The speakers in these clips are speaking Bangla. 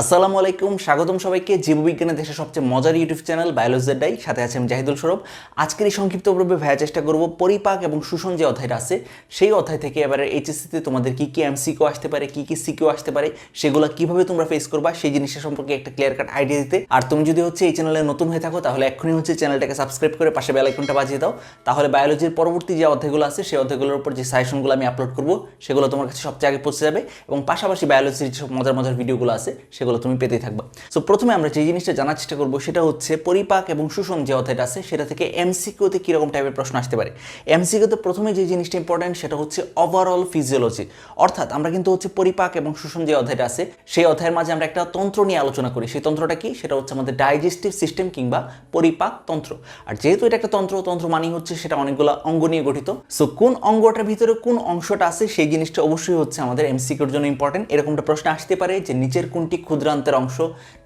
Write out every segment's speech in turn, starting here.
আসসালামু আলাইকুম, স্বাগতম সবাইকে। জীববিজ্ঞানের দেশের সবচেয়ে মজার ইউটিউব চ্যানেল বায়োলজির ডাই সাথে আছে আমি জাহিদুল সৌরভ আজকের এই সংক্ষিপ্ত পর্বে ভাইয়া চেষ্টা করব পরিপাক এবং শোষণ যে অধ্যায়টা আছে, সেই অধ্যায় থেকে এবারে এইচএসসিতে তোমাদের কি কি এমসিকিউ আসতে পারে, কী কী সিকিউ আসতে পারে, সেগুলো কীভাবে তোমরা ফেস করবা, সেই জিনিসটা সম্পর্কে একটা ক্লিয়ার কাট আইডিয়া দিতে। আর তুমি যদি হচ্ছে এই চ্যানেলে নতুন হয়ে থাকো, তাহলে এক্ষুনি হচ্ছে চ্যানেলটাকে সাবস্ক্রাইব করে পাশে বেল আইকনটা বাজিয়ে দাও। তাহলে বায়োলজির পরবর্তী যে অধ্যায়গুলো আছে, সেই অধ্যায়গুলোর উপর যে সাজেশনগুলো আমি আপলোড করব, সেগুলো তোমার কাছে সবচেয়ে আগে পৌঁছে যাবে। এবং পাশাপাশি বায়োলজির যেসব মজার মজার ভিডিওগুলো আছে সেগুলো তুমি পেতেই থাকবে। সো প্রথমে আমরা যে জিনিসটা জানার চেষ্টা করব সেটা হচ্ছে পরিপাক এবং শোষণ যে অধ্যায়টা আছে, সেটা থেকে এমসিকিউতে কীরকম টাইপের প্রশ্ন আসতে পারে। এমসিকিউতে প্রথমে যে জিনিসটা ইম্পর্টেন্ট সেটা হচ্ছে ওভারঅল ফিজিওলজি অর্থাৎ আমরা কিন্তু হচ্ছে পরিপাক এবং শোষণ যে অধ্যায়টা আছে, সেই অধ্যায়ের মাঝে আমরা একটা তন্ত্র নিয়ে আলোচনা করি। সেই তন্ত্রটা কি? সেটা হচ্ছে আমাদের ডাইজেস্টিভ সিস্টেম কিংবা পরিপাক তন্ত্র। আর যেহেতু এটা একটা তন্ত্র তন্ত্র মানেই হচ্ছে সেটা অনেকগুলো অঙ্গ নিয়ে গঠিত। সো কোন অঙ্গটার ভিতরে কোন অংশটা আছে, সেই জিনিসটা অবশ্যই হচ্ছে আমাদের এমসিকিউর জন্য ইম্পর্টেন্ট এরকমটা প্রশ্ন আসতে পারে যে, নিচের কোনটি ক্ষুদ্রান্তের অংশ,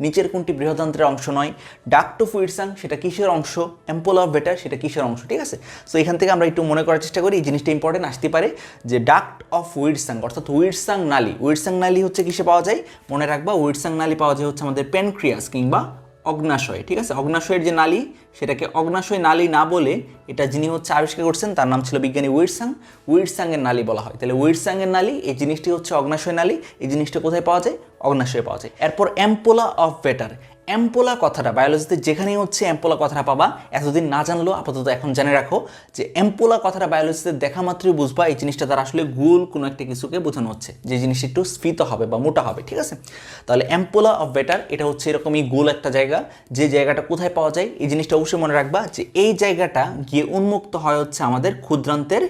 নিচের কোনটি বৃহদান্তের অংশ নয়। ডাক্টোফুইডসাং সেটা কিসের অংশ? অ্যাম্পল অফ বেটার সেটা কিসের অংশ? ঠিক আছে? সো এখান থেকে আমরা একটু মনে করার চেষ্টা করি, এই জিনিসটা ইম্পর্টেন্ট আসতে পারে যে ডাক্ট অফ উইডসাং অর্থাৎ উইডসাং নালী। উইডসাং নালী হচ্ছে কিসে পাওয়া যায়? মনে রাখবা উইডসাং নালী পাওয়া যায় হচ্ছে আমাদের প্যানক্রিয়াস কিংবা অগ্নাশয়, ঠিক আছে? অগ্নাশয়ের যে নালী, সেটাকে অগ্নাশয় নালী না বলে এটা যিনি হচ্ছে আবিষ্কার করছেন, তার নাম ছিল বিজ্ঞানী উইরসাং। উইরসাংয়ের নালী বলা হয়। তাহলে উইরসাংয়ের নালী, এই জিনিসটি হচ্ছে অগ্নাশয় নালী, এই জিনিসটা কোথায় পাওয়া যায়? অগ্নাশয়ে পাওয়া যায়। এরপর অ্যাম্পোলা অফ বেটার অ্যাম্পোলা কথাটা বায়োলজিতে যেখানেই হচ্ছে অ্যাম্পোলা কথাটা পাবা, এতদিন না জানলেও আপাতত এখন জেনে রাখো যে অ্যাম্পোলা কথাটা বায়োলজিতে দেখা মাত্রই বুঝবা এই জিনিসটা তার আসলে গোল কোনো একটা কিছুকে বোঝানো হচ্ছে, যে জিনিসটা একটু স্ফীত হবে বা মোটা হবে, ঠিক আছে? তাহলে অ্যাম্পোলা অফ বেটার এটা হচ্ছে এরকমই গোল একটা জায়গা, যে জায়গাটা কোথায় পাওয়া যায়, এই জিনিসটা অবশ্যই মনে রাখবা যে এই জায়গাটা গিয়ে উন্মুক্ত হয় হচ্ছে আমাদের ক্ষুদ্রান্তের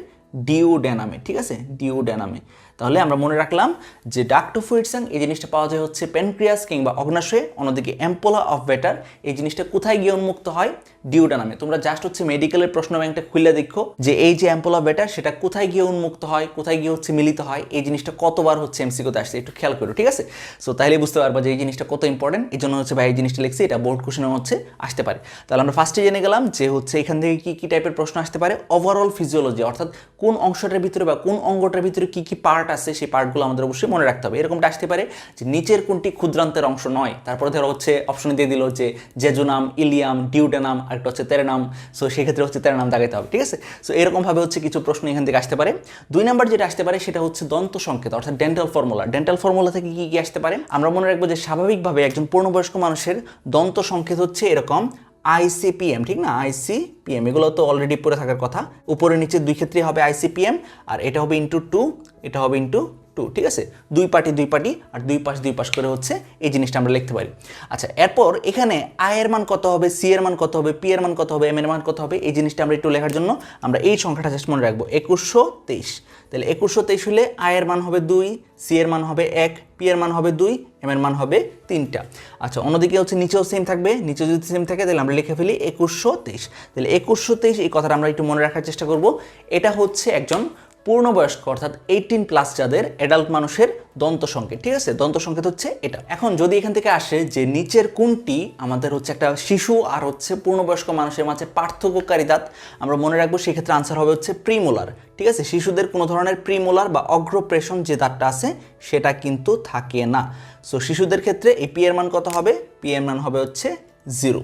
ডিউড্যানামে ঠিক আছে? ডিউড্যানামে তাহলে আমরা মনে রাখলাম যে ডাক্টোফুইডসাং এই জিনিসটা পাওয়া যায় হচ্ছে প্যানক্রিয়াস কিংবা অগ্নাশয়ে, অন্যদিকে অ্যাম্পোলা অফ বেটার এই জিনিসটা কোথায় গিয়ে উন্মুক্ত হয়? ডিউডানামে তোমরা জাস্ট হচ্ছে মেডিকেলের প্রশ্ন ব্যাংকটা খুলে দেখো যে এই যে অ্যাম্পোলা বেটার সেটা কোথায় গিয়ে উন্মুক্ত হয়, কোথায় গিয়ে হচ্ছে মিলিত হয়, এই জিনিসটা কতবার হচ্ছে এমসিকিউতে আসছে, একটু খেয়াল করো, ঠিক আছে? সো তাহলে বুঝতে পারব যে এই জিনিসটা কত ইম্পর্টেন্ট এই জন্য হচ্ছে ভাই এই জিনিসটা লিখছি, এটা বোর্ড কোশ্চেনে হচ্ছে আসতে পারে। তাহলে আমরা ফার্স্টে জেনে গেলাম যে হচ্ছে এখান থেকে কি কি টাইপের প্রশ্ন আসতে পারে? ওভারঅল ফিজিওলজি অর্থাৎ কোন অংশটার ভিতরে বা কোন অঙ্গটার ভিতরে কি কি পার্ট আছে, সেই পার্টগুলো আমাদের অবশ্যই মনে রাখতে হবে। এরকমটা আসতে পারে যে নিচের কোনটি ক্ষুদ্রান্তের অংশ নয়, তারপরে ধরো হচ্ছে অপশন দিয়ে দিল যে জেজুনাম, ইলিয়াম ডিউডেনাম আর একটা হচ্ছে তেরেনাম। সো সেক্ষেত্রে হচ্ছে তেরেনাম দাগাইতে হবে, ঠিক আছে? সো এরকমভাবে হচ্ছে কিছু প্রশ্ন এখান থেকে আসতে পারে। দুই নাম্বার যেটা আসতে পারে, সেটা হচ্ছে দন্ত সংকেত, অর্থাৎ ডেন্টাল ফর্মুলা ডেন্টাল ফর্মুলা থেকে কি কি আসতে পারে? আমরা মনে রাখব যে স্বাভাবিকভাবে একজন পূর্ণবয়স্ক মানুষের দন্ত সংকেত হচ্ছে এরকম আইসিপিএম ঠিক না? আইসিপিএম এগুলো তো অলরেডি পড়ে থাকার কথা। উপরে নিচে দুই ক্ষেত্রেই হবে আইসিপিএম আর এটা হবে ইন্টু টু এটা হবে ইন্টু টু ঠিক আছে? দুই পার্টি দুই পার্টি আর দুই পাশ দুই পাশ করে হচ্ছে এই জিনিসটা আমরা লিখতে পারি। আচ্ছা এরপর এখানে আই এর মান কত হবে সি এর মান কত হবে পি এর মান কত হবে এম এর মান কত হবে, এই জিনিসটা আমরা একটু লেখার জন্য আমরা এই সংখ্যাটা জাস্ট মনে রাখব। একুশশো তেইশ। তাহলে একুশশো তেইশ হলে আই এর মান হবে দুই সি এর মান হবে এক পি এর মান হবে দুই এম এর মান হবে তিনটা। আচ্ছা অন্যদিকে হচ্ছে নিচেও সেম থাকবে নিচে যদি সেম থাকে তাহলে আমরা লিখে ফেলি একুশশো তেইশ। তাহলে একুশশো তেইশ এই কথাটা আমরা একটু মনে রাখার চেষ্টা করব। এটা হচ্ছে একজন পূর্ণবয়স্ক, অর্থাৎ এইটিন প্লাস যাদের অ্যাডাল্ট মানুষের দন্ত সংকেত, ঠিক আছে? দন্ত সংকেত হচ্ছে এটা। এখন যদি এখান থেকে আসে যে নিচের কোনটি আমাদের হচ্ছে একটা শিশু আর হচ্ছে পূর্ণবয়স্ক মানুষের মাঝে পার্থক্যকারী দাঁত আমরা মনে রাখব সেক্ষেত্রে আনসার হবে হচ্ছে প্রিমোলার ঠিক আছে? শিশুদের কোনো ধরনের প্রিমোলার বা অগ্রপ্রেশন যে দাঁতটা আছে, সেটা কিন্তু থাকে না। সো শিশুদের ক্ষেত্রে এই পি এর মান কত হবে? পি এর মান হবে হচ্ছে জিরো।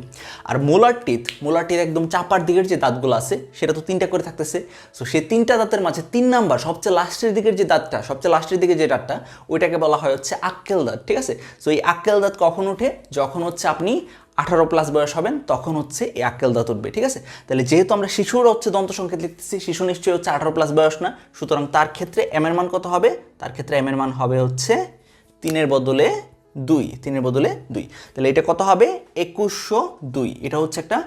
আর মোলার টিথ মোলার টিথ একদম চাপার দিকের যে দাঁতগুলো আছে, সেটা তো তিনটা করে থাকতেছে। সো সেই তিনটা দাঁতের মাঝে তিন নাম্বার, সবচেয়ে লাস্টের দিকের যে দাঁতটা, সবচেয়ে লাস্টের দিকে যে দাঁতটা, ওইটাকে বলা হয় হচ্ছে আক্কেল দাঁত, ঠিক আছে? সো এই আক্কেল দাঁত কখন ওঠে? যখন হচ্ছে আপনি আঠারো প্লাস বয়স হবেন, তখন হচ্ছে এই আক্কেল দাঁত উঠবে, ঠিক আছে? তাহলে যেহেতু আমরা শিশুর হচ্ছে দন্ত সংকেত লিখতেছি, শিশু নিশ্চয়ই হচ্ছে আঠারো প্লাস বয়স না, সুতরাং তার ক্ষেত্রে এম এর মান কত হবে? তার ক্ষেত্রে এম এর মান হবে হচ্ছে তিনের বদলে দুই তিনের বদলে দুই। তাহলে এটা কত হবে? একুশশো দুই। এটা হচ্ছে একটা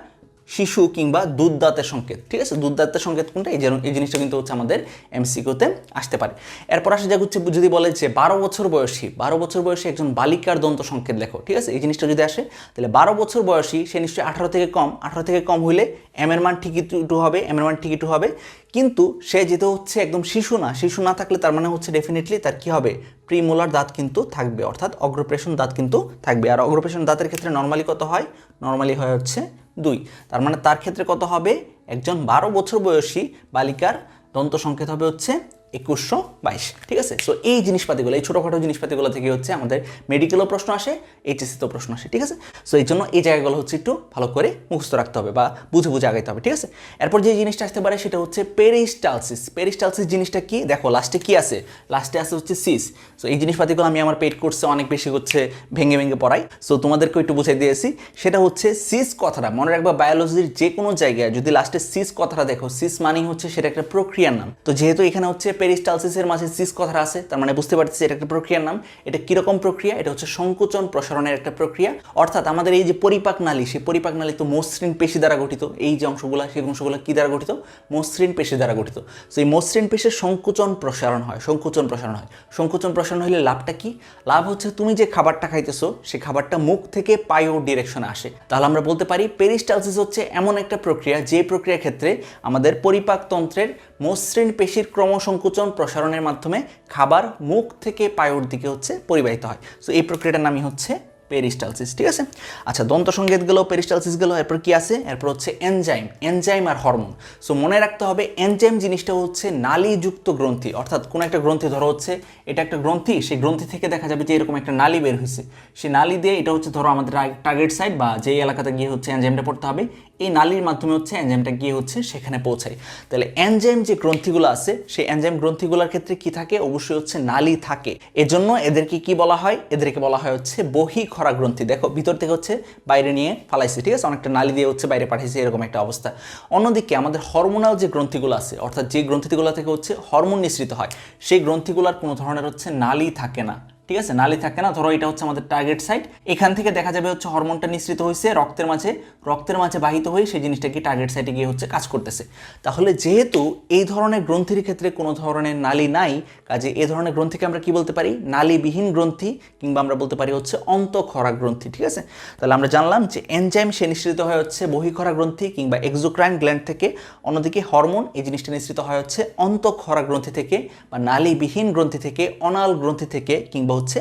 শিশু কিংবা দুধ দাঁতের সংকেত, ঠিক আছে? দুধ দাঁতের সংকেত কোনটা? এই এই জিনিসটা কিন্তু হচ্ছে আমাদের এমসিকিউতে আসতে পারে। এরপর আসে যাক হচ্ছে যদি বলে যে বারো বছর বয়সী, বারো বছর বয়সী একজন বালিকার দন্ত সংকেত লেখো, ঠিক আছে? এই জিনিসটা যদি আসে, তাহলে বারো বছর বয়সী, সে নিশ্চয়ই আঠারো থেকে কম, আঠারো থেকে কম হইলে এম এর মান ঠিকই টু হবে এম এর মান ঠিকই টু হবে। কিন্তু সে যেহেতু হচ্ছে একদম শিশু না শিশু না থাকলে তার মানে হচ্ছে ডেফিনেটলি তার কি হবে? প্রিমোলার দাঁত কিন্তু থাকবে, অর্থাৎ অগ্রপ্রেশন দাঁত কিন্তু থাকবে। আর অগ্রপ্রেশন দাঁতের ক্ষেত্রে নর্মালি কত হয়? নর্মালি হয় হচ্ছে দুই। তার মানে তার ক্ষেত্রে কত হবে? একজন বারো বছর বয়সী বালিকার দন্ত সংকেত হবে হচ্ছে একুশশো বাইশ, ঠিক আছে? সো এই জিনিসপাতিগুলো, এই ছোটোখাটো জিনিসপাতিগুলো থেকে হচ্ছে আমাদের মেডিকেলও প্রশ্ন আসে এইচএসসিতেও প্রশ্ন আসে, ঠিক আছে? সো এই জন্য এই জায়গাগুলো হচ্ছে একটু ভালো করে মুখস্থ রাখতে হবে বা বুঝে বুঝে আগাইতে হবে, ঠিক আছে? এরপর যে জিনিসটা আসতে পারে সেটা হচ্ছে পেরিস্টালসিস পেরিস্টালসিস জিনিসটা কি? দেখো লাস্টে কি আছে? লাস্টে আছে হচ্ছে সিস সো এই জিনিসপাতিগুলো আমি আমার পেট কোর্সে অনেক বেশি হচ্ছে ভেঙে ভেঙে পড়াই সো তোমাদেরকে একটু বুঝাই দিয়েছি, সেটা হচ্ছে সিস কথাটা, মনে রাখবা বায়োলজির যে কোনো জায়গায় যদি লাস্টে সিস কথাটা দেখো সিস মানেই হচ্ছে সেটা একটা প্রক্রিয়ার নাম। তো যেহেতু এখানে হচ্ছে পেরিস্টালসিসের মাঝে সিস কথাটা আছে, তার মানে বুঝতে পারতেছি এটা একটা প্রক্রিয়ার নাম। এটা কীরকম প্রক্রিয়া? এটা হচ্ছে সংকোচন প্রসারণের একটা প্রক্রিয়া। অর্থাৎ আমাদের এই যে পরিপাক নালী, সেই পরিপাক নালী তো মসৃণ পেশি দ্বারা গঠিত। এই যে অংশগুলো, সেই অংশগুলো কি দ্বারা গঠিত? মসৃণ পেশি দ্বারা গঠিত। তো এই মসৃণ পেশির সংকোচন প্রসারণ হয়, সংকোচন প্রসারণ হয়। সংকোচন প্রসারণ হলে লাভটা কি? লাভ হচ্ছে তুমি যে খাবারটা খাইতেছো সেই খাবারটা মুখ থেকে পায়ো ডিরেকশনে আসে। তাহলে আমরা বলতে পারি পেরিস্টালসিস হচ্ছে এমন একটা প্রক্রিয়া, যে প্রক্রিয়ার ক্ষেত্রে আমাদের পরিপাকতন্ত্রের মসৃণ পেশির ক্রমসংকোচন প্রসারণের মাধ্যমে খাবার মুখ থেকে পায়োর দিকে হচ্ছে পরিবাহিত হয়। সো এই প্রক্রিয়াটার নামই হচ্ছে পেরিস্টালসিস ঠিক আছে? আচ্ছা দন্ত সংগীত গেল পেরিস্টালসিস গেল এরপর কি আছে? এরপর হচ্ছে এনজাইম এনজাইম আর হরমোন সো মনে রাখতে হবে এনজাইম জিনিসটা হচ্ছে নালীযুক্ত গ্রন্থি। অর্থাৎ কোনো একটা গ্রন্থি, ধরো হচ্ছে এটা একটা গ্রন্থি, সেই গ্রন্থি থেকে দেখা যাবে যে এরকম একটা নালী বের হয়েছে। সেই নালী দিয়ে এটা হচ্ছে, ধরো আমাদের টার্গেট সাইড বা যেই এলাকাতে গিয়ে হচ্ছে এনজাইমটা পড়তে হবে এই নালীর মাধ্যমে হচ্ছে এনজাইমটা গিয়ে হচ্ছে সেখানে পৌঁছায়। তাহলে এনজাইম যে গ্রন্থিগুলো আছে, সেই এনজাইম গ্রন্থিগুলোর ক্ষেত্রে কি থাকে? অবশ্যই হচ্ছে নালী থাকে। এজন্য এদেরকে কি বলা হয়? এদেরকে বলা হয় হচ্ছে বহি খরা গ্রন্থি। দেখো, ভিতর থেকে হচ্ছে বাইরে নিয়ে ফালাইছে, ঠিক আছে? অনেকটা নালী দিয়ে হচ্ছে বাইরে পাঠিয়েছে, এরকম একটা অবস্থা। অন্যদিকে আমাদের হরমোনাল যে গ্রন্থিগুলো আছে, অর্থাৎ যে গ্রন্থিগুলো থেকে হচ্ছে হরমোন নিঃসৃত হয়, সেই গ্রন্থিগুলোর কোনো ধরনের হচ্ছে নালী থাকে না। ঠিক আছে? নালি থাকে না? ধরো এটা হচ্ছে আমাদের টার্গেট সাইট এখান থেকে দেখা যাবে হচ্ছে হরমোনটা নিঃসৃত হয়েছে, রক্তের মাঝে। রক্তের মাঝে বাহিত হয়ে সেই জিনিসটা কি টার্গেট সাইটে গিয়ে হচ্ছে কাজ করতেছে। তাহলে যেহেতু এই ধরনের গ্রন্থির ক্ষেত্রে কোনো ধরনের নালী নাই, কাজে এই ধরনের গ্রন্থিকে আমরা কি বলতে পারি? নালিবিহীন গ্রন্থি কিংবা আমরা বলতে পারি হচ্ছে অন্তঃখরা গ্রন্থি, ঠিক আছে? তাহলে আমরা জানলাম যে এনজাইম সে নিঃসৃত হয় হচ্ছে বহিখরা গ্রন্থি কিংবা এক্সোক্রাইন গ্ল্যান্ড থেকে। অন্যদিকে হরমোন, এই জিনিসটা নিঃসৃত হয় হচ্ছে অন্তঃখরা গ্রন্থি থেকে বা নালীবিহীন গ্রন্থি থেকে, অনাল গ্রন্থি থেকে কিংবা হচ্ছে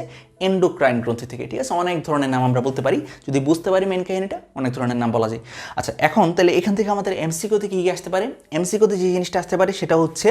এন্ডোক্রাইন গ্রন্থি থেকে, ঠিক আছে? অনেক ধরনের নাম আমরা বলতে পারি। যদি বুঝতে পারি মেন কাহিনীটা, অনেক ধরনের নাম বলা যায়। আচ্ছা এখন তাহলে এখান থেকে আমাদের এমসিকোতে কী কী আসতে পারে? এমসিকোতে যে জিনিসটা আসতে পারে সেটা হচ্ছে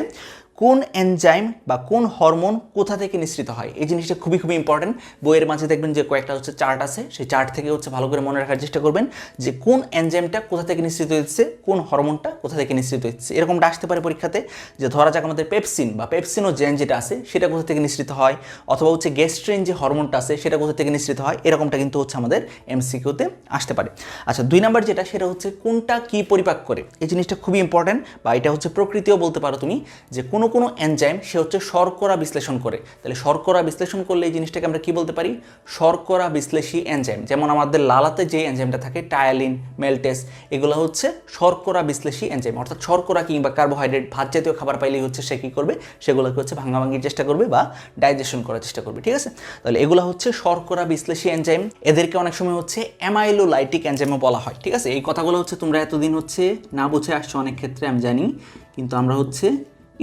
কোন এনজাইম বা কোন হরমোন কোথা থেকে নিঃসৃত হয়? এই জিনিসটা খুবই খুবই ইম্পর্টেন্ট বইয়ের মাঝে দেখবেন যে কয়েকটা হচ্ছে চার্ট আছে। সেই চার্ট থেকে হচ্ছে ভালো করে মনে রাখার চেষ্টা করবেন যে কোন এনজাইমটা কোথা থেকে নিঃসৃত হচ্ছে, কোন হরমোনটা কোথা থেকে নিঃসৃত হচ্ছে। এরকমটা আসতে পারে পরীক্ষাতে যে ধরা যাক আমাদের পেপসিন বা পেপসিনো জেন যেটা আছে, সেটা কোথা থেকে নিঃসৃত হয়? অথবা হচ্ছে গ্যাস্ট্রিন যে হরমোনটা আছে, সেটা কোথা থেকে নিঃসৃত হয়? এরকমটা কিন্তু হচ্ছে আমাদের এমসিকিউতে আসতে পারে। আচ্ছা দুই নাম্বার যেটা, সেটা হচ্ছে কোনটা কি পরিপাক করে? এই জিনিসটা খুবই ইম্পর্টেন্ট বা এটা হচ্ছে প্রকৃতিও বলতে পারো তুমি যে কোনো কোনো এনজাইম সে হচ্ছে শর্করা বিশ্লেষণ করে। তাহলে শর্করা বিশ্লেষণ করলে এই জিনিসটাকে আমরা কি বলতে পারি? শর্করা বিশ্লেষী এনজাইম যেমন আমাদের লালাতে যে এনজাইমটা থাকে টায়ালিন মেলটেস এগুলো হচ্ছে শর্করা বিশ্লেষী এনজাইম অর্থাৎ শর্করা কিংবা কার্বোহাইড্রেট ভাত জাতীয় খাবার পাইলেই হচ্ছে সে কী করবে? সেগুলোকে হচ্ছে ভাঙাভাঙির চেষ্টা করবে বা ডাইজেশন করার চেষ্টা করবে, ঠিক আছে? তাহলে এগুলো হচ্ছে শর্করা বিশ্লেষী এনজাইম এদেরকে অনেক সময় হচ্ছে অ্যামাইলোলাইটিক এনজাইমও বলা হয়, ঠিক আছে? এই কথাগুলো হচ্ছে তোমরা এতদিন হচ্ছে না বুঝে আসছো অনেক ক্ষেত্রে, আমি জানি। কিন্তু আমরা হচ্ছে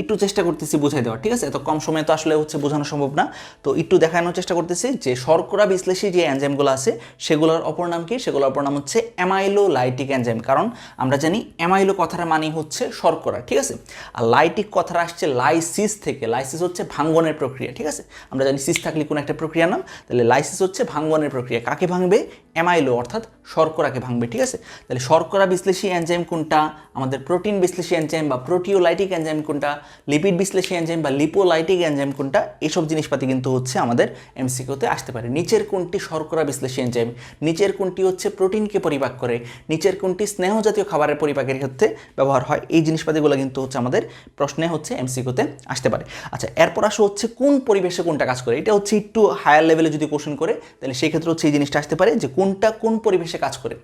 একটু চেষ্টা করতেছি বুঝাই দেওয়ার, ঠিক আছে? এত কম সময়ে তো আসলে হচ্ছে বোঝানো সম্ভব না। তো একটু দেখানোর চেষ্টা করতেছি যে শর্করা বিশ্লেষী যে এনজাইমগুলো আছে, সেগুলোর অপর নাম কি? সেগুলোর অপর নাম হচ্ছে অ্যামাইলো লাইটিক এনজাইম। কারণ আমরা জানি অ্যামাইলো কথাটা মানে হচ্ছে শর্করা, ঠিক আছে? আর লাইটিক কথাটা আসছে লাইসিস থেকে। লাইসিস হচ্ছে ভাঙ্গনের প্রক্রিয়া, ঠিক আছে? আমরা জানি সিস থাকলে কোনো একটা প্রক্রিয়া নাম। তাহলে লাইসিস হচ্ছে ভাঙ্গনের প্রক্রিয়া। কাকে ভাঙবে? অ্যামাইলো, অর্থাৎ শর্করাকে ভাঙবে, ঠিক আছে? তাহলে শর্করা বিশ্লেষী এনজাইম কোনটা? আমাদের প্রোটিন বিশ্লেষী এনজাইম বা প্রোটিওলাইটিক এনজাইম কোনটা? লিপিড বিশ্লেষী এনজাইম বা লিপোলাইটিক এনজাইম কোনটা? এসব জিনিসপাতি কিন্তু হচ্ছে আমাদের এমসিকিউতে আসতে পারে। নিচের কোনটি শর্করা বিশ্লেষী এনজাইম নিচের কোনটি হচ্ছে প্রোটিনকে পরিপাক করে? নিচের কোনটি স্নেহ জাতীয় খাবারের পরিপাকের ক্ষেত্রে ব্যবহার হয়? এই জিনিসপাতিগুলো কিন্তু হচ্ছে আমাদের প্রশ্নে হচ্ছে এমসিকিউতে আসতে পারে। আচ্ছা এরপর আসো হচ্ছে কোন পরিবেশে কোনটা কাজ করে? এটা হচ্ছে একটু হায়ার লেভেলে যদি কোশ্চেন করে, তাহলে সেই ক্ষেত্রে হচ্ছে এই জিনিসটা আসতে পারে যে কোনটা কোন পরিবেশে কাজ করে।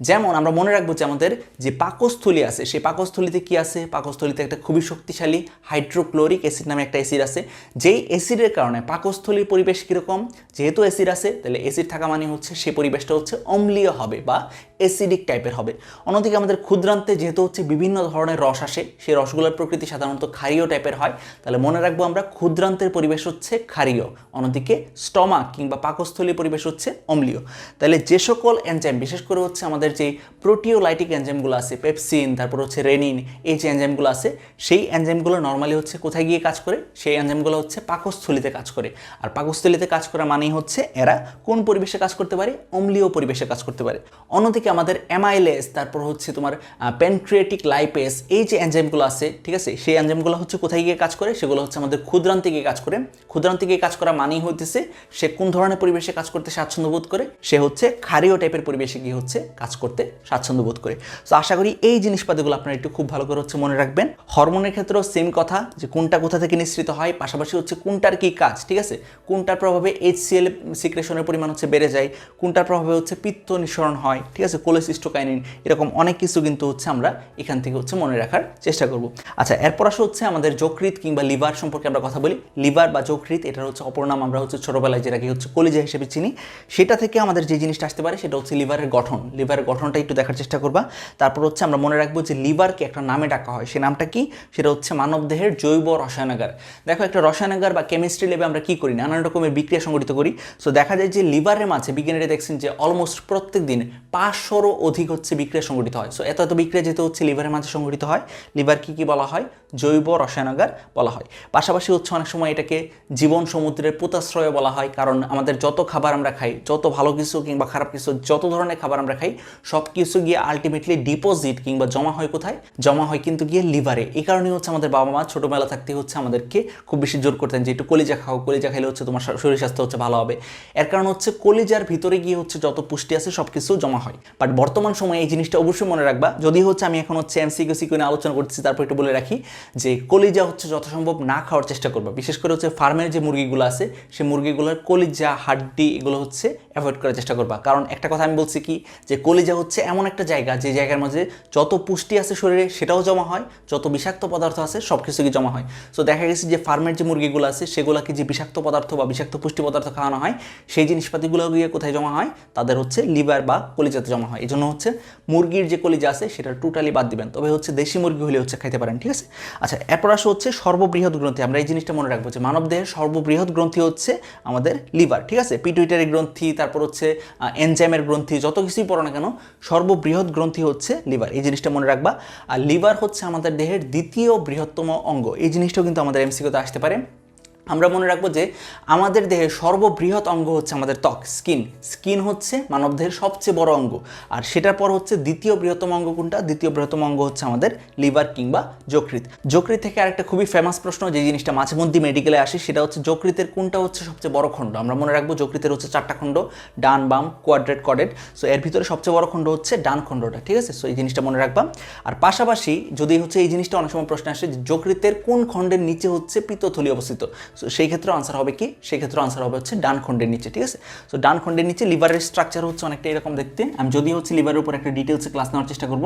যেমন আমরা মনে রাখব যে আমাদের যে পাকস্থলী আছে, সেই পাকস্থলীতে কি আছে? পাকস্থলীতে একটা খুবই শক্তিশালী হাইড্রোক্লোরিক অ্যাসিড নামে একটা অ্যাসিড আছে। যেই অ্যাসিডের কারণে পাকস্থলীর পরিবেশ কীরকম? যেহেতু অ্যাসিড আছে, তাহলে অ্যাসিড থাকা মানে হচ্ছে সেই পরিবেশটা হচ্ছে অম্লীয় হবে বা অ্যাসিডিক টাইপের হবে। অন্যদিকে আমাদের ক্ষুদ্রান্তে যেহেতু হচ্ছে বিভিন্ন ধরনের রস আসে, সেই রসগুলোর প্রকৃতি সাধারণত ক্ষারীয় টাইপের হয়। তাহলে মনে রাখব আমরা ক্ষুদ্রান্তের পরিবেশ হচ্ছে ক্ষারীয়, অন্যদিকে স্টমাক কিংবা পাকস্থলীর পরিবেশ হচ্ছে অম্লীয়। তাহলে যে সকল এনজাইম বিশেষ করে হচ্ছে আমাদের যে প্রোটিওলাইটিক এনজাইমগুলো আছে পেপসিন তারপর হচ্ছে রেনিন এই যে এনজাইমগুলো আছে, সেই এনজাইমগুলো নর্মালি হচ্ছে কোথায় গিয়ে কাজ করে? সেই এনজাইমগুলো হচ্ছে পাকস্থলিতে কাজ করে। আর পাকস্থলিতে কাজ করা মানেই হচ্ছে এরা কোন পরিবেশে কাজ করতে পারে? অম্লীয় পরিবেশে কাজ করতে পারে। অন্যদিকে আমাদের অ্যামাইলেস তারপর হচ্ছে তোমার প্যানক্রিয়েটিক লাইপেস এই যে এনজাইমগুলো আছে, ঠিক আছে? সেই এনজাইমগুলো হচ্ছে কোথায় গিয়ে কাজ করে? সেগুলো হচ্ছে আমাদের ক্ষুদ্রান্তে গিয়ে কাজ করে। ক্ষুদ্রান্তে গিয়ে কাজ করা মানেই হইতেছে, সে কোন ধরনের পরিবেশে কাজ করতে স্বাচ্ছন্দ্য বোধ করে? সে হচ্ছে ক্ষারীয় টাইপের পরিবেশে গিয়ে হচ্ছে কাজ করতে স্বাচ্ছন্দ্য বোধ করে। তো আশা করি এই জিনিসপাতিগুলো আপনারা একটু খুব ভালো করে হচ্ছে মনে রাখবেন। হরমোনের ক্ষেত্রেও সেম কথা, যে কোনটা কোথা থেকে নিঃসৃত হয়, পাশাপাশি হচ্ছে কোনটার কি কাজ, ঠিক আছে? কোনটার প্রভাবে এইচসিএল সিক্রেশনের পরিমাণ হচ্ছে বেড়ে যায়, কোনটার প্রভাবে হচ্ছে পিত্ত নিঃসরণ হয়, ঠিক আছে? কোলেসিস্টোকাইনিন এরকম অনেক কিছু কিন্তু হচ্ছে আমরা এখান থেকে হচ্ছে মনে রাখার চেষ্টা করব। আচ্ছা এরপর আসা হচ্ছে আমাদের যকৃত কিংবা লিভার সম্পর্কে আমরা কথা বলি। লিভার বা যকৃত এটার হচ্ছে অপর নাম আমরা হচ্ছে ছোটোবেলায় যেটাকে হচ্ছে কলিজা হিসেবে চিনি। সেটা থেকে আমাদের যে জিনিসটা আসতে পারে সেটা হচ্ছে লিভারের গঠন। লিভারের গঠনটা একটু দেখার চেষ্টা করবা। তারপর হচ্ছে আমরা মনে রাখব যে লিভারকে একটা নামে ডাকা হয়। সে নামটা কি? সেটা হচ্ছে মানবদেহের জৈব রসায়নাগার। দেখো একটা রসায়নাগার বা কেমিস্ট্রি লেবে আমরা কি করি? নানান রকমের বিক্রিয়া সংগঠিত করি। সো দেখা যায় যে লিভারের মাঝে বিজ্ঞানীরা দেখছেন যে অলমোস্ট প্রত্যেক দিন পাঁচশোরও অধিক হচ্ছে বিক্রিয়া সংগঠিত হয়। সো এত এত বিক্রিয়া যেহেতু হচ্ছে লিভারের মাঝে সংগঠিত হয় লিভার কি কি বলা হয়? জৈব রসায়নাগার বলা হয়। পাশাপাশি হচ্ছে অনেক সময় এটাকে জীবন সমুদ্রের পোতাশ্রয় বলা হয়, কারণ আমাদের যত খাবার আমরা খাই, যত ভালো কিছু কিংবা খারাপ কিছু, যত ধরনের খাবার আমরা খাই সব কিছু গিয়ে আলটিমেটলি ডিপোজিট কিংবা জমা হয় কোথায়? জমা হয় কিন্তু গিয়ে লিভারে এই কারণে হচ্ছে আমাদের বাবা মা ছোটোবেলা থাকতে হচ্ছে আমাদেরকে খুব বেশি জোর করতেন যে, একটু কলিজা খাও, কলিজা খাইলে হচ্ছে তোমার শরীর স্বাস্থ্য হচ্ছে ভালো হবে। এর কারণ হচ্ছে কলিজার ভিতরে গিয়ে হচ্ছে যত পুষ্টি আছে সব কিছু জমা হয়। বাট বর্তমান সময়ে এই জিনিসটা অবশ্যই মনে রাখবা। যদি হচ্ছে আমি এখন হচ্ছে এমসিকিউ সিকিউ নিয়ে আলোচনা করতেছি, তারপর একটু বলে রাখি যে কলিজা হচ্ছে যথাসম্ভব না খাওয়ার চেষ্টা করবা। বিশেষ করে হচ্ছে ফার্মের যে মুরগিগুলো আছে, সেই মুরগিগুলোর কলিজা, হাড্ডি এগুলো হচ্ছে অ্যাভয়েড করার চেষ্টা করবা। কারণ একটা কথা আমি বলছি কি, যে কলিজা হচ্ছে এমন একটা জায়গা, যে জায়গার মাঝে যত পুষ্টি আছে শরীরে সেটাও জমা হয়, যত বিষাক্ত পদার্থ আছে সব কিছু কি জমা হয়। সো দেখা গেছে যে ফার্মের যে মুরগিগুলো আছে, সেগুলোকে যে বিষাক্ত পদার্থ বা বিষাক্ত পুষ্টি পদার্থ খাওয়ানো হয়, সেই জিনিসপাতিগুলো গিয়ে কোথায় জমা হয়? তাদের হচ্ছে লিভার বা কলিজাতে জমা হয়। এই জন্য হচ্ছে মুরগির যে কলিজা আছে, সেটা টোটালি বাদ দিবেন। তবে হচ্ছে দেশি মুরগি হলে হচ্ছে খাইতে পারেন, ঠিক আছে? আচ্ছা এরপর আসে হচ্ছে সর্ববৃহৎ গ্রন্থি। আমরা এই জিনিসটা মনে রাখব যে মানবদেহের সর্ববৃহৎ গ্রন্থি হচ্ছে আমাদের লিভার ঠিক আছে? পিটুইটারি গ্রন্থি, তারপর হচ্ছে এনজাইমের গ্রন্থি, যত কিছুই পড়ো না কেন, সর্ববৃহৎ গ্রন্থি হচ্ছে লিভার এই জিনিসটা মনে রাখবা। আর লিভার হচ্ছে আমাদের দেহের দ্বিতীয় বৃহত্তম অঙ্গ। এই জিনিসটাও কিন্তু আমাদের এমসিকিউতে আসতে পারে। আমরা মনে রাখব যে আমাদের দেহের সর্ববৃহৎ অঙ্গ হচ্ছে আমাদের ত্বক, স্কিন। স্কিন হচ্ছে মানবদেহের সবচেয়ে বড় অঙ্গ। আর সেটার পর হচ্ছে দ্বিতীয় বৃহত্তম অঙ্গ কোনটা? দ্বিতীয় বৃহত্তম অঙ্গ হচ্ছে আমাদের লিভার কিংবা যকৃত যকৃত থেকে আরেকটা খুবই ফেমাস প্রশ্ন, যে জিনিসটা মাঝে মধ্যে মেডিকেলে আসে, সেটা হচ্ছে যকৃতের কোনটা হচ্ছে সবচেয়ে বড় খণ্ড? আমরা মনে রাখব যকৃতের হচ্ছে চারটা খণ্ড, ডান, বাম কোয়াড্রেট কডেট সো এর ভিতরে সবচেয়ে বড় খণ্ড হচ্ছে ডান খণ্ডটা, ঠিক আছে? সো এই জিনিসটা মনে রাখবা। আর পাশাপাশি যদি হচ্ছে এই জিনিসটা অনেক সময় প্রশ্ন আসে, যে যকৃতের কোন খণ্ডের নিচে হচ্ছে পিত্তথলি অবস্থিত? সো সেই ক্ষেত্রে আনসার হবে কি? সেই ক্ষেত্রে আনসার হবে হচ্ছে ডান খণ্ডের নিচে, ঠিক আছে? সো ডান খণ্ডের নিচে লিভারের স্ট্রাকচার হচ্ছে অনেকটা এরকম দেখতে। আমি যদি হচ্ছে লিভারের উপর একটা ডিটেলসে ক্লাস নেওয়ার চেষ্টা করব।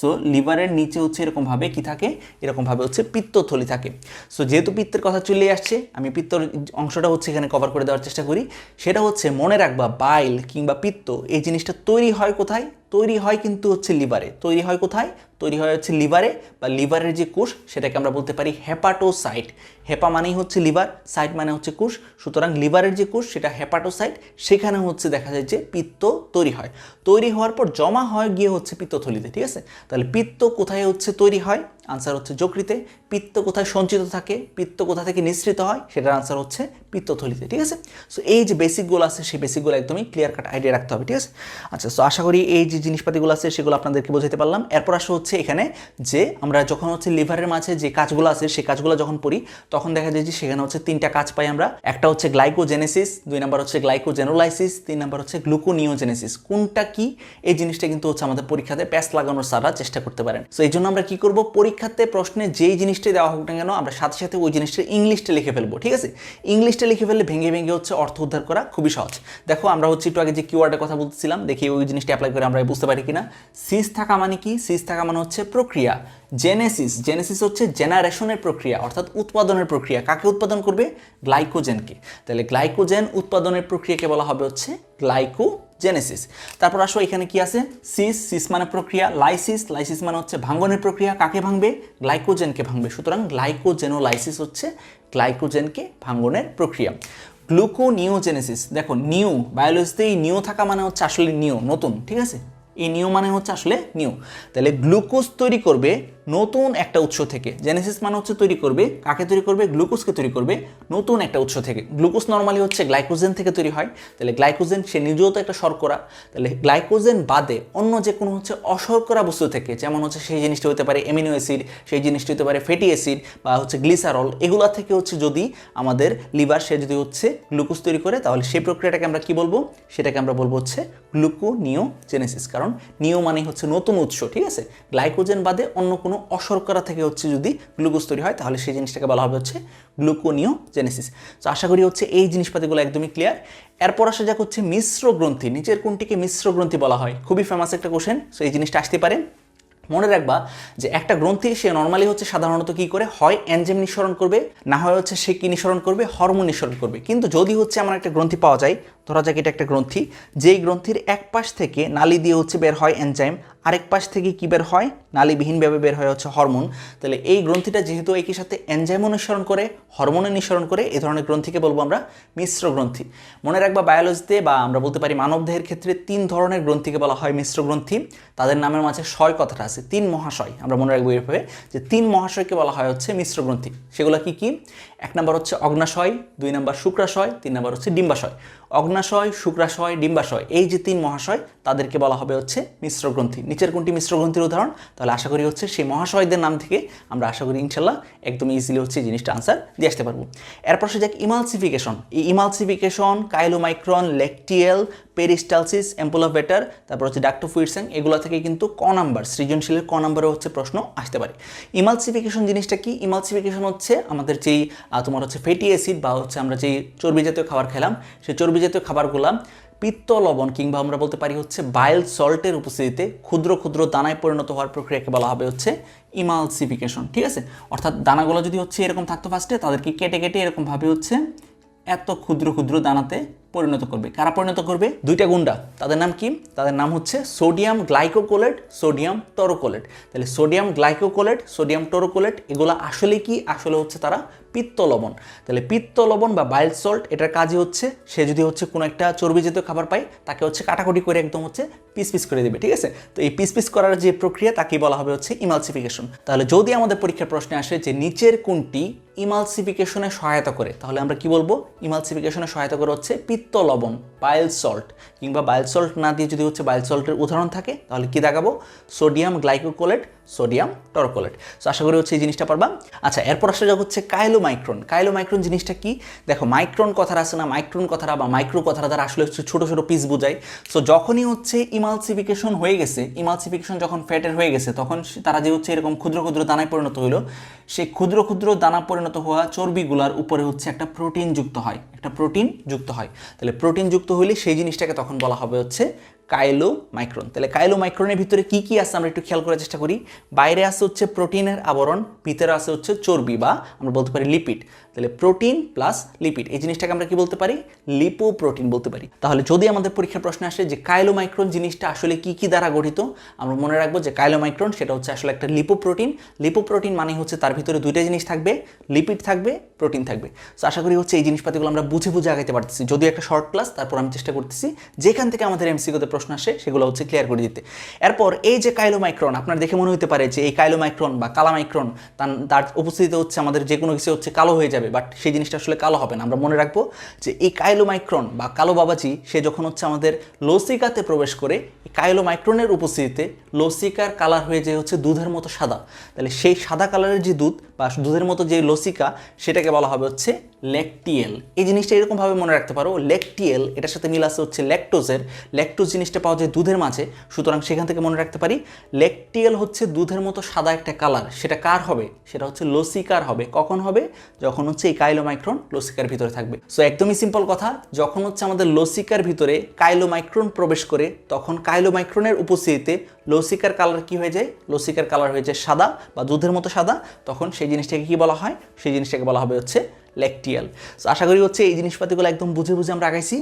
সো লিভারের নিচে হচ্ছে এরকমভাবে কি থাকে? এরকমভাবে হচ্ছে পিত্তথলি থাকে। সো যেহেতু পিত্তের কথা চলে আসছে, আমি পিত্তর অংশটা হচ্ছে এখানে কভার করে দেওয়ার চেষ্টা করি। সেটা হচ্ছে মনে রাখবা বাইল কিংবা পিত্ত, এই জিনিসটা তৈরি হয় কোথায়? তৈরি হয় কিন্তু হচ্ছে লিভারে তৈরি হয় কোথায়? তৈরি হয় হচ্ছে লিভারে বা লিভারের যে কোষ, সেটাকে আমরা বলতে পারি হেপাটোসাইট হেপা মানেই হচ্ছে লিভার সাইট মানে হচ্ছে কোষ। সুতরাং লিভারের যে কোষ, সেটা হেপাটোসাইট সেখানে হচ্ছে দেখা যায় যে পিত্ত তৈরি হয়। তৈরি হওয়ার পর জমা হয় গিয়ে হচ্ছে পিত্তথলিতে, ঠিক আছে? তাহলে পিত্ত কোথায় হচ্ছে তৈরি হয়? আনসার হচ্ছে যকৃতে। পিত্ত কোথায় সঞ্চিত থাকে? পিত্ত কোথা থেকে নিঃসৃত হয়? সেটার আনসার হচ্ছে পিত্তথলিতে, ঠিক আছে? সো এই যে বেসিকগুলো আছে, সেই বেসিকগুলো একদমই ক্লিয়ার কাট আইডিয়া রাখতে হবে, ঠিক আছে? আচ্ছা সো আশা করি এই যে জিনিসপাতিগুলো আছে, সেগুলো আপনাদেরকে বোঝাতে পারলাম। এরপর আসা হচ্ছে এখানে যে আমরা যখন হচ্ছে লিভারের মাঝে যে কাজগুলো আছে, সেই কাজগুলো যখন পড়ি, তখন দেখা যায় যে সেখানে হচ্ছে তিনটা কাজ পাই আমরা। একটা হচ্ছে গ্লাইকোজেনেসিস দুই নাম্বার হচ্ছে গ্লাইকোজেনোলাইসিস তিন নাম্বার হচ্ছে গ্লুকোনিওজেনেসিস কোনটা কি? এই জিনিসটা কিন্তু হচ্ছে আমাদের পরীক্ষাতে প্যাস লাগানোর সারা চেষ্টা করতে পারেন। সো এই জন্য আমরা কি করব? পরীক্ষাতে প্রশ্নে যেই জিনিসটাই দেওয়া হোক না কেন, আমরা সাথে সাথে ওই জিনিসটা ইংলিশটা লিখে ফেলব, ঠিক আছে? ইংলিশটা লিখে ফেললে ভেঙে ভেঙে হচ্ছে অর্থ উদ্ধার করা খুবই সহজ। দেখো, আমরা হচ্ছে একটু আগে যে কিওয়ার্ডের কথা বলতেছিলাম দেখি ওই জিনিসটা অ্যাপ্লাই করে আমরা বুঝতে পারি কিনা। সিস থাকা মানে কি? সিস থাকা মানে হচ্ছে প্রক্রিয়া। জেনেসিস জেনেসিস হচ্ছে জেনারেশনের প্রক্রিয়া, অর্থাৎ উৎপাদনের প্রক্রিয়া। কাকে উৎপাদন করবে? গ্লাইকোজেনকে তাহলে গ্লাইকোজেন উৎপাদনের প্রক্রিয়াকে বলা হবে হচ্ছে গ্লাইকোজেনেসিস তারপর আসো এখানে কি আছে? সিস সিস মানে প্রক্রিয়া লাইসিস লাইসিস মানে হচ্ছে ভাঙ্গনের প্রক্রিয়া, কাকে ভাঙবে? গ্লাইকোজেনকে ভাঙবে। সুতরাং গ্লাইকোজেনোলাইসিস হচ্ছে গ্লাইকোজেনকে ভাঙ্গনের প্রক্রিয়া। গ্লুকোনিওজেনেসিস দেখো নিউ বায়োলজিতে এই নিউ থাকা মানে হচ্ছে আসলে নিউ নতুন, ঠিক আছে? এই নিউ মানে হচ্ছে আসলে নিউ তাহলে গ্লুকোজ তৈরি করবে নতুন একটা উৎস থেকে। জেনেসিস মানে হচ্ছে তৈরি করবে, কাকে তৈরি করবে? গ্লুকোজকে তৈরি করবে। নতুন একটা উৎস থেকে। গ্লুকোজ নর্মালি হচ্ছে গ্লাইকোজেন থেকে তৈরি হয়। তাহলে গ্লাইকোজেন সে নিজেও তো একটা শর্করা। তাহলে গ্লাইকোজেন বাদে অন্য যে কোনো হচ্ছে অশর্করা বস্তু থেকে, যেমন হচ্ছে সেই জিনিসটা হতে পারে এমিনো অ্যাসিড সেই জিনিসটি হতে পারে ফ্যাটি অ্যাসিড বা হচ্ছে গ্লিসারল এগুলা থেকে হচ্ছে যদি আমাদের লিভার সে যদি হচ্ছে গ্লুকোজ তৈরি করে, তাহলে সেই প্রক্রিয়াটাকে আমরা কি বলব? সেটাকে আমরা বলব হচ্ছে গ্লুকোনিওজেনেসিস কারণ নিও মানে হচ্ছে নতুন উৎস, ঠিক আছে? গ্লাইকোজেন বাদে অন্য কোনো অশর্করা থেকে হচ্ছে যদি গ্লুকোজ তৈরি হয়, তাহলে সেই জিনিসটাকে বলা হবে হচ্ছে গ্লুকোনিওজেনেসিস। তো আশা করি হচ্ছে এই জিনিসপাতিগুলো একদমই ক্লিয়ার এরপর আসা যাক হচ্ছে মিশ্র গ্রন্থি, নিচের কোনটিকে মিশ্র গ্রন্থি বলা হয়? খুবই ফেমাস একটা কোশ্চেন সো এই জিনিসটা আসতে পারে মনে রাখবা যে একটা গ্রন্থি সে নর্মালি হচ্ছে সাধারণত কি করে? হয় এনজেম নিঃসরণ করবে, না হয় হচ্ছে সে কি নিঃসরণ করবে? হরমোন নিঃসরণ করবে। কিন্তু যদি হচ্ছে আমার একটা গ্রন্থি পাওয়া যায় ধরা যাক এটা একটা গ্রন্থি। যেই গ্রন্থির এক পাশ থেকে নালি দিয়ে হচ্ছে বের হয় এনজাইম আরেক পাশ থেকে কি বের হয়? নালীবিহীনভাবে বের হয় হচ্ছে হরমোন তাহলে এই গ্রন্থিটা যেহেতু একই সাথে এনজাইমও অনুসরণ করে হরমোন নিঃসরণ করে এই ধরনের গ্রন্থিকে বলব আমরা মিশ্র গ্রন্থি। মনে রাখবা বায়োলজিতে বা আমরা বলতে পারি মানবদেহের ক্ষেত্রে তিন ধরনের গ্রন্থিকে বলা হয় মিশ্র গ্রন্থি। তাদের নামের মাঝে শয় কথাটা আছে, তিন মহাশয়। আমরা মনে রাখব এভাবে যে তিন মহাশয়কে বলা হয় হচ্ছে মিশ্র গ্রন্থি। সেগুলো কি কি? এক নম্বর হচ্ছে অগ্নাশয়, দুই নম্বর শুক্রাশয়, তিন নম্বর হচ্ছে ডিম্বাশয়। অগ্নাশয়, শুক্রাশয়, ডিম্বাশয়, এই যে তিন মহাশয়, তাদেরকে বলা হবে হচ্ছে মিশ্র গ্রন্থি। নিচের কোনটি মিশ্র গ্রন্থির উদাহরণ? তাহলে আশা করি হচ্ছে সেই মহাশয়দের নাম থেকে আমরা আশা করি ইনশাল্লাহ একদম ইজিলি হচ্ছে এই জিনিসটা আনসার দিয়ে আসতে পারব। এরপর সে যাক ইমালসিফিকেশন। এই ইমালসিফিকেশন, কাইলোমাইক্রন, লেকটিয়েল পেরিস্টালসিস এম্পোলাভেটার তারপর হচ্ছে ডাক্টোফুইডসেং এগুলো থেকে কিন্তু ক নাম্বার, সৃজনশীলের ক নাম্বারে হচ্ছে প্রশ্ন আসতে পারে। ইমালসিফিকেশন জিনিসটা কি? ইমালসিফিকেশন হচ্ছে আমাদের যেই তোমার হচ্ছে ফ্যাটি অ্যাসিড বা হচ্ছে আমরা যেই চর্বি জাতীয় খাবার খেলাম, সেই চর্বি জাতীয় খাবারগুলা পিত্ত লবণ কিংবা আমরা বলতে পারি হচ্ছে বাইল সল্টের উপস্থিতিতে ক্ষুদ্র ক্ষুদ্র দানায় পরিণত হওয়ার প্রক্রিয়াকে বলা হবে হচ্ছে ইমালসিফিকেশন ঠিক আছে? অর্থাৎ দানাগুলো যদি হচ্ছে এরকম থাকতো ফার্স্টে তাদেরকে কেটে কেটে এরকমভাবে হচ্ছে এত ক্ষুদ্র ক্ষুদ্র দানাতে পরিণত করবে। কারা পরিণত করবে? দুইটা গুন্ডা। তাদের নাম কি? তাদের নাম হচ্ছে সোডিয়াম গ্লাইকোকোলেট, সোডিয়াম টরোকোলেট। তাহলে সোডিয়াম গ্লাইকোকোলেট, সোডিয়াম টরোকোলেট, এগুলো আসলে কি? আসলে হচ্ছে তারা পিত্ত লবণ তাহলে পিত্ত লবণ বা বাইল সল্ট এটার কাজই হচ্ছে, সে যদি হচ্ছে কোনো একটা চর্বি জাতীয় খাবার পায়, তাকে হচ্ছে কাটাকুটি করে একদম হচ্ছে পিস পিস করে দেবে, ঠিক আছে? তো এই পিস পিস করার যে প্রক্রিয়া তাকে বলা হবে হচ্ছে ইমালসিফিকেশন তাহলে যদি আমাদের পরীক্ষার প্রশ্নে আসে যে নিচের কোনটি ইমালসিফিকেশনে সহায়তা করে, তাহলে আমরা কি বলব? ইমালসিফিকেশনে সহায়তা করে হচ্ছে পিত্ত লবণ বাইল সল্ট কিংবা বাইল সল্ট না দিয়ে যদি হচ্ছে বাইল সল্টের উদাহরণ থাকে, তাহলে কি দেখাবো? Sodium glycocholate sodium, taurocholate. So আশা করি হচ্ছে এই জিনিসটা পারবা। আচ্ছা এরপর আসা যাক হচ্ছে কাইলোমাইক্রন। কাইলোমাইক্রন জিনিসটা কি? দেখো, মাইক্রন কথাটা আছে না, মাইক্রন কথাটা বা মাইক্রো কথাটা তারা আসলে হচ্ছে ছোটো ছোটো পিস বোঝায়। সো যখনই হচ্ছে ইমালসিফিকেশন হয়ে গেছে ইমালসিফিকেশন যখন ফ্যাটের হয়ে গেছে, তখন তারা যে হচ্ছে এরকম ক্ষুদ্র ক্ষুদ্র দানায় পরিণত হইল সেই ক্ষুদ্র ক্ষুদ্র দানা পরিণত হওয়া চর্বিগুলার উপরে হচ্ছে একটা প্রোটিন যুক্ত হয়। একটা প্রোটিন যুক্ত হয়। তাহলে প্রোটিন যুক্ত হইলে সেই জিনিসটাকে তখন বলা হবে হচ্ছে কাইলো মাইক্রন তাহলে কাইলো মাইক্রনের ভিতরে কি কি আছে আমরা একটু খেয়াল করার চেষ্টা করি। বাইরে আছে হচ্ছে প্রোটিনের আবরণ, ভিতরে আছে হচ্ছে চর্বি বা আমরা বলতে পারি লিপিড তাহলে প্রোটিন প্লাস লিপিড এই জিনিসটাকে আমরা কি বলতে পারি? লিপো প্রোটিন বলতে পারি। তাহলে যদি আমাদের পরীক্ষার প্রশ্ন আসে যে কাইলোমাইক্রন জিনিসটা আসলে কি কি দ্বারা গঠিত, আমরা মনে রাখব যে কাইলোমাইক্রন সেটা হচ্ছে আসলে একটা লিপোপ্রোটিন লিপোপ্রোটিন মানে হচ্ছে তার ভিতরে দুইটা জিনিস থাকবে লিপিড থাকবে প্রোটিন থাকবে। তো আশা করি হচ্ছে এই জিনিসপাতিগুলো আমরা বুঝে বুঝে আগাইতে পারতেছি। যদিও একটা শর্ট ক্লাস তারপর আমি চেষ্টা করতেছি যেখান থেকে আমাদের এমসিকিউতে প্রশ্ন আসে, সেগুলো হচ্ছে ক্লিয়ার করে দিতে। এরপর এই যে কাইলোমাইক্রন, আপনার দেখে মনে হতে পারে যে এই কাইলোমাইক্রন বা কালামাইক্রন তার- উপস্থিতিতে হচ্ছে আমাদের যে কোনো কিছু হচ্ছে কালো হয়ে যাবে বাট সেই জিনিসটা আসলে কালো হবে না। আমরা মনে রাখব যে এই কাইলোমাইক্রন বা কালো বাবাজি, সে যখন হচ্ছে আমাদের লসিকাতে প্রবেশ করে কাইলোমাইক্রনের উপস্থিতিতে লসিকার কালার হয়ে যায় হচ্ছে দুধের মতো সাদা। তাহলে সেই সাদা কালারের যে দুধ বা দুধের মতো যে লসিকা, সেটাকে বলা হবে হচ্ছে ল্যাকটিয়েল। এই জিনিসটা এরকমভাবে মনে রাখতে পারো, ল্যাকটিয়েল, এটার সাথে মিল আছে হচ্ছে ল্যাকটোজের। ল্যাকটোজ জিনিসটা পাওয়া যায় দুধের মাঝে, সুতরাং সেখান থেকে মনে রাখতে পারি, ল্যাকটিয়েল হচ্ছে দুধের মতো সাদা একটা কালার। সেটা কার হবে? সেটা হচ্ছে লসিকার হবে। কখন হবে? যখন হচ্ছে এই কাইলোমাইক্রন লসিকার ভিতরে থাকবে। সো একদমই সিম্পল কথা, যখন হচ্ছে আমাদের লসিকার ভিতরে কাইলোমাইক্রন প্রবেশ করে, তখন কাইলোমাইক্রনের উপস্থিতিতে লসিকার কালার কি হয়ে যায়? লসিকার কালার হয়ে যায় সাদা বা দুধের মতো সাদা। তখন সেই জিনিসটাকে কি বলা হয়? সেই জিনিসটাকে বলা হবে হচ্ছে ল্যাকটিয়াল। সো আশা করি হচ্ছে এই জিনিসপাতিগুলো একদম বুঝে বুঝে আমরা আগাইছি।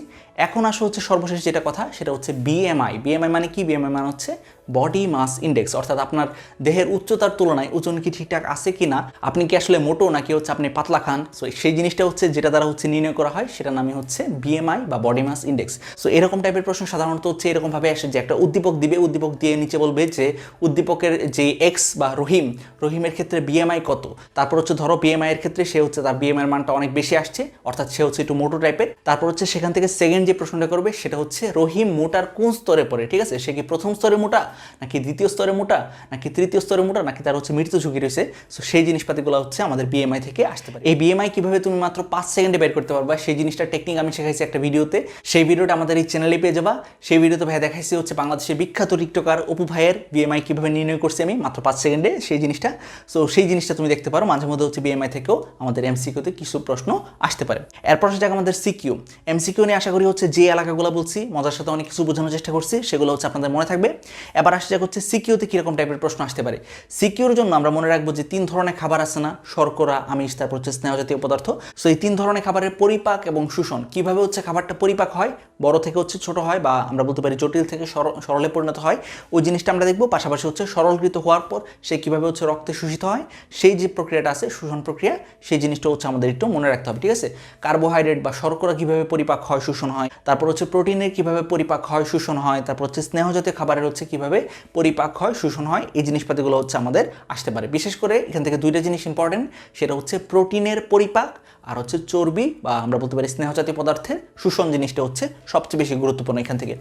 এখন আসা হচ্ছে সর্বশেষ যেটা কথা, সেটা হচ্ছে বিএমআই বিএমআই মানে কি? বিএমআই মানে হচ্ছে বডি মাস ইন্ডেক্স অর্থাৎ আপনার দেহের উচ্চতার তুলনায় ওজন কি ঠিকঠাক আছে কি না আপনি কি আসলে মোটো নাকি হচ্ছে আপনি পাতলা খান? সো সেই জিনিসটা হচ্ছে যেটা দ্বারা হচ্ছে নির্ণয় করা হয় সেটা নামে হচ্ছে বিএমআই বা বডি মাস ইন্ডেক্স সো এরকম টাইপের প্রশ্ন সাধারণত হচ্ছে এরকমভাবে আসে যে একটা উদ্দীপক দিবে, উদ্দীপক দিয়ে নিচে বলবে যে উদ্দীপকের যে এক্স বা রহিম, রহিমের ক্ষেত্রে বিএমআই কত? তারপর হচ্ছে ধরো বিএমআই এর ক্ষেত্রে সে হচ্ছে তার বিএমআই এর মানটা অনেক বেশি আসছে, অর্থাৎ সে হচ্ছে একটু মোটো টাইপের তারপর হচ্ছে সেখান থেকে সেকেন্ড যে প্রশ্নটা করবে, সেটা হচ্ছে রহিম মোটার কোন স্তরে পড়ে? ঠিক আছে? সে কি প্রথম স্তরে মোটা? নাকি দ্বিতীয় স্তরে মোটা, নাকি তৃতীয় স্তরে মোটা, নাকি তার হচ্ছে মৃত্যু ঝুঁকি রয়েছে। সো সেই জিনিসপাতিগুলো হচ্ছে আমাদের বিএমআই থেকে আসতে পারে। এই বিএমআই কীভাবে তুমি মাত্র পাঁচ সেকেন্ডে বের করতে পারবা, সেই জিনিসটা টেকনিক আমি শেখাইছি একটা ভিডিওতে। সেই ভিডিওটা আমাদের এই চ্যানেলে পেয়ে যাবা। সেই ভিডিওতে ভাই দেখাইছি হচ্ছে বাংলাদেশের বিখ্যাত টিকটকার অপু ভাইয়ের বিএমআই কীভাবে নির্ণয় করছি আমি মাত্র পাঁচ সেকেন্ডে, সেই জিনিসটা। সো সেই জিনিসটা তুমি দেখতে পারো। মাঝে মধ্যে হচ্ছে বিএমআই থেকেও আমাদের এমসিকিউতে কিছু প্রশ্ন আসতে পারে। এরপর হচ্ছে আমাদের সিকিউ এমসিকিউ নিয়ে আশা করি হচ্ছে যে এলাকাগুলো বলছি, মজার সাথে অনেক কিছু বোঝানোর চেষ্টা করছি, সেগুলো হচ্ছে আপনাদের মনে থাকবে। এবার আসে যাক হচ্ছে সিকিউতে কীরকম টাইপের প্রশ্ন আসতে পারে। সিকিউর জন্য আমরা মনে রাখব যে তিন ধরনের খাবার আছে না, শর্করা, আমিষ, তারপর হচ্ছে স্নেহ জাতীয় পদার্থ। সো এই তিন ধরনের খাবারের পরিপাক এবং শোষণ, কীভাবে হচ্ছে খাবারটা পরিপাক হয়, বড় থেকে হচ্ছে ছোট হয় বা আমরা বলতে পারি জটিল থেকে সরলে পরিণত হয়, ওই জিনিসটা আমরা দেখব। পাশাপাশি হচ্ছে সরলকৃত হওয়ার পর সে কীভাবে হচ্ছে রক্তে শোষিত হয়, সেই যে প্রক্রিয়াটা আছে, শোষণ প্রক্রিয়া, সেই জিনিসটা হচ্ছে আমাদের একটু মনে রাখতে হবে, ঠিক আছে? কার্বোহাইড্রেট বা শর্করা কীভাবে পরিপাক হয়, শোষণ হয়, তারপর হচ্ছে প্রোটিনের কীভাবে পরিপাক হয়, শোষণ হয়, তারপর হচ্ছে স্নেহজাতীয় খাবারের হচ্ছে কীভাবে পরিপাক হয়, শোষণ হয়, এই জিনিসপাতিগুলো হচ্ছে আমাদের আসতে পারে। বিশেষ করে এখান থেকে দুইটা জিনিস ইম্পর্টেন্ট সেটা হচ্ছে প্রোটিনের পরিপাক আর হচ্ছে চর্বি বা আমরা বলতে পারি স্নেহজাতীয় পদার্থের শোষণ জিনিসটা হচ্ছে সবচেয়ে বেশি গুরুত্বপূর্ণ এখান থেকে।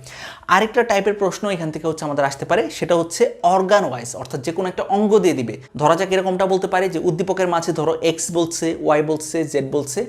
আরেকটা টাইপের প্রশ্ন এখান থেকে হচ্ছে আমাদের আসতে পারে, সেটা হচ্ছে অর্গান ওয়াইজ অর্থাৎ যে কোনো একটা অঙ্গ দিয়ে দিবে। ধরা যাক এরকমটা বলতে পারে যে উদ্দীপকের মাঝে ধরো এক্স বলছে ওয়াই বলছে জেড বলছে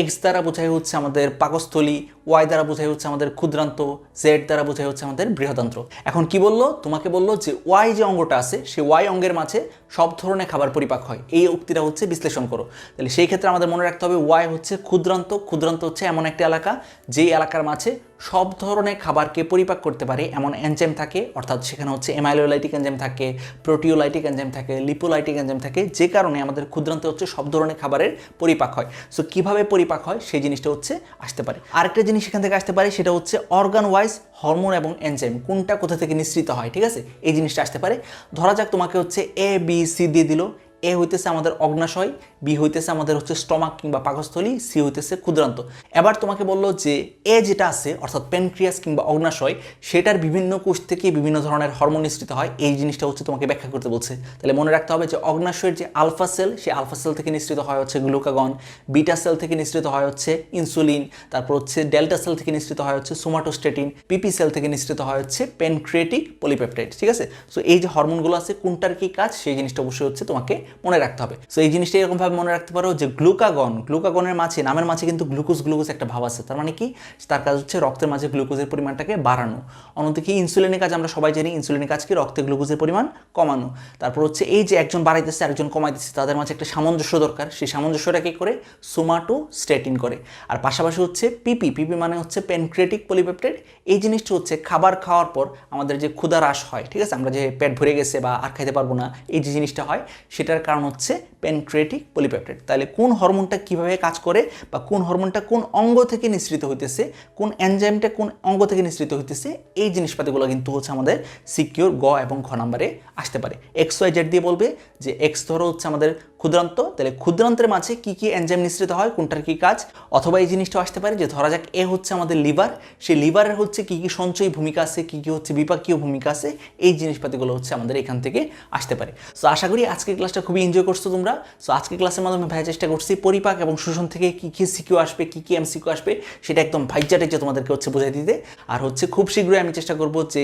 এক্স দ্বারা বোঝাই হচ্ছে আমাদের পাকস্থলী ওয়াই দ্বারা বোঝাই হচ্ছে আমাদের ক্ষুদ্রান্ত জেড দ্বারা বোঝাই হচ্ছে আমাদের বৃহদান্ত্র। এখন কি বলল? তোমাকে বলল যে ওয়াই যে অঙ্গটা আছে সেই ওয়াই অঙ্গের মাঝে সব ধরনের খাবার পরিপাক হয়। এই উক্তিটা হচ্ছে বিশ্লেষণ করো। তাহলে সেই ক্ষেত্রে আমাদের মনে রাখতে হবে ওয়াই হচ্ছে ক্ষুদ্রান্ত ক্ষুদ্রান্ত হচ্ছে এমন একটা এলাকা যেই এলাকার মাঝে সব ধরনের খাবারকে পরিপাক করতে পারে। এমন এনজাইম থাকে, অর্থাৎ সেখানে হচ্ছে এমাইলোলাইটিক এনজাইম থাকে প্রোটিওলাইটিক এনজাইম থাকে লিপোলাইটিক এনজাইম থাকে, যে কারণে আমাদের ক্ষুদ্রান্ত হচ্ছে সব ধরনের খাবারের পরিপাক হয়। সো কীভাবে পরিপাক হয়? সেই জিনিসটা হচ্ছে আসতে পারে। আরেকটা জিনিস এখান থেকে আসতে পারে সেটা হচ্ছে অর্গান ওয়াইজ হরমোন এবং এনজাইম কোনটা কোথা থেকে নিঃসৃত হয়, ঠিক আছে? এই জিনিসটা আসতে পারে। ধরা যাক তোমাকে হচ্ছে এ বি সি দিয়ে দিল। এ হইতেছে আমাদের অগ্নাশয়, বি হইতেছে আমাদের হচ্ছে স্টমাক কিংবা পাকস্থলী, সি হইতেছে ক্ষুদ্রান্ত। এবার তোমাকে বলল যে এ যেটা আছে, অর্থাৎ প্যানক্রিয়াস কিংবা অগ্নাশয়, সেটার বিভিন্ন কোষ থেকে বিভিন্ন ধরনের হরমোন নিঃসৃত হয়। এই জিনিসটা হচ্ছে তোমাকে ব্যাখ্যা করতে বলছে। তাহলে মনে রাখতে হবে যে অগ্নাশয়ের যে আলফা সেল সেই আলফা সেল থেকে নিঃসৃত হয় হচ্ছে গ্লুকাগন বিটা সেল থেকে নিঃসৃত হয় হচ্ছে ইনসুলিন তারপর হচ্ছে ডেল্টা সেল থেকে নিঃসৃত হয় হচ্ছে সোমাটোস্টেটিন পিপি সেল থেকে নিঃসৃত হয় হচ্ছে পেনক্রিয়েটিক পলিপেপটাইড ঠিক আছে? সো এই যে হরমোনগুলো আছে, কোনটার কি কাজ? সেই জিনিসটা অবশ্যই হচ্ছে তোমাকে মনে রাখতে হবে। সো এই জিনিসটা এরকমভাবে মনে রাখতে পারো যে গ্লুকাগন, গ্লুকাগনের মাঝে, নামের মাঝে কিন্তু গ্লুকোজ গ্লুকোজ একটা ভাব আছে। তার মানে কি? তার কাজ হচ্ছে রক্তের মাঝে গ্লুকোজের পরিমাণটাকে বাড়ানো। অন্যদিকে ইনসুলিনের কাজ আমরা সবাই জানি, ইনসুলিনের কাজ কি রক্তে গ্লুকোজের পরিমাণ কমানো। তারপর হচ্ছে এই যে একজন বাড়াইতেছে, আরেকজন কমাইতেছে, তাদের মাঝে একটা সামঞ্জস্য দরকার। সেই সামঞ্জস্যটা কি করে? সোমাটো স্টেটিন করে। আর পাশাপাশি হচ্ছে পিপি পিপি মানে হচ্ছে পেনক্রিয়েটিক পলিপেপটাইড। এই জিনিসটা হচ্ছে খাবার খাওয়ার পর আমাদের যে ক্ষুধা হ্রাস হয়, ঠিক আছে? আমরা যে পেট ভরে গেছে বা আর খাইতে পারব না, এই যে জিনিসটা হয় সেটার কারণ হচ্ছে পেনক্রিয়েটিক পলিপেপটাইড। তাহলে কোন হরমোনটা কীভাবে কাজ করে বা কোন হরমোনটা কোন অঙ্গ থেকে নিঃসৃত হইতেছে, কোন এনজাইমটা কোন অঙ্গ থেকে নিঃসৃত হইতেছে, এই জিনিসপাতিগুলো কিন্তু হচ্ছে আমাদের সিকিউর গ এবং ঘ নাম্বারে আসতে পারে। এক্স ওয়াই জেড দিয়ে বলবে যে এক্স ধরো হচ্ছে আমাদের ক্ষুদ্রান্ত। তাহলে ক্ষুদ্রান্তের মাঝে কি কি এনজাইম নিঃসৃত হয়, কোনটার কি কাজ? অথবা এই জিনিসটা আসতে পারে যে ধরা যাক এ হচ্ছে আমাদের লিভার। সেই লিভারের হচ্ছে কি কি সঞ্চয়ী ভূমিকা আছে, কি কি হচ্ছে বিপাকীয় ভূমিকা আছে, এই জিনিসপাতিগুলো হচ্ছে আমাদের এখান থেকে আসতে পারে। সো আশা করি আজকের ক্লাসটা খুবই এনজয় করছ তোমরা। সো আজকের ক্লাসের মাধ্যমে ভাই চেষ্টা করছি পরিপাক এবং শোষণ থেকে কি কি সিকিউ আসবে, কি কি এমসিকিউ আসবে, সেটা একদম ভাইজা তোমাদেরকে হচ্ছে বোঝাই দিতে। আর হচ্ছে খুব শীঘ্রই আমি চেষ্টা করব যে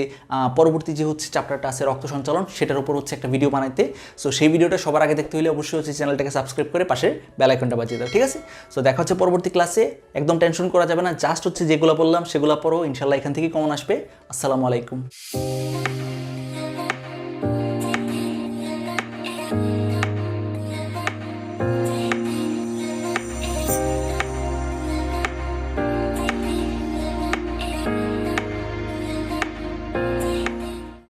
পরবর্তী যে হচ্ছে চ্যাপ্টারটা আছে রক্ত সঞ্চালন, সেটার উপর হচ্ছে একটা ভিডিও বানাইতে। সো সেই ভিডিওটা সবার আগে দেখতে হলে অবশ্যই হচ্ছে চ্যানেলটাকে সাবস্ক্রাইব করে পাশে বেল আইকনটা বাজিয়ে দাও, ঠিক আছে? সো দেখা হচ্ছে পরবর্তী ক্লাসে একদম টেনশন করা যাবে না জাস্ট হচ্ছে যেগুলো বললাম, সেগুলো পড়ো ইনশাল্লাহ এখান থেকে কমন আসবে। আসসালামু আলাইকুম।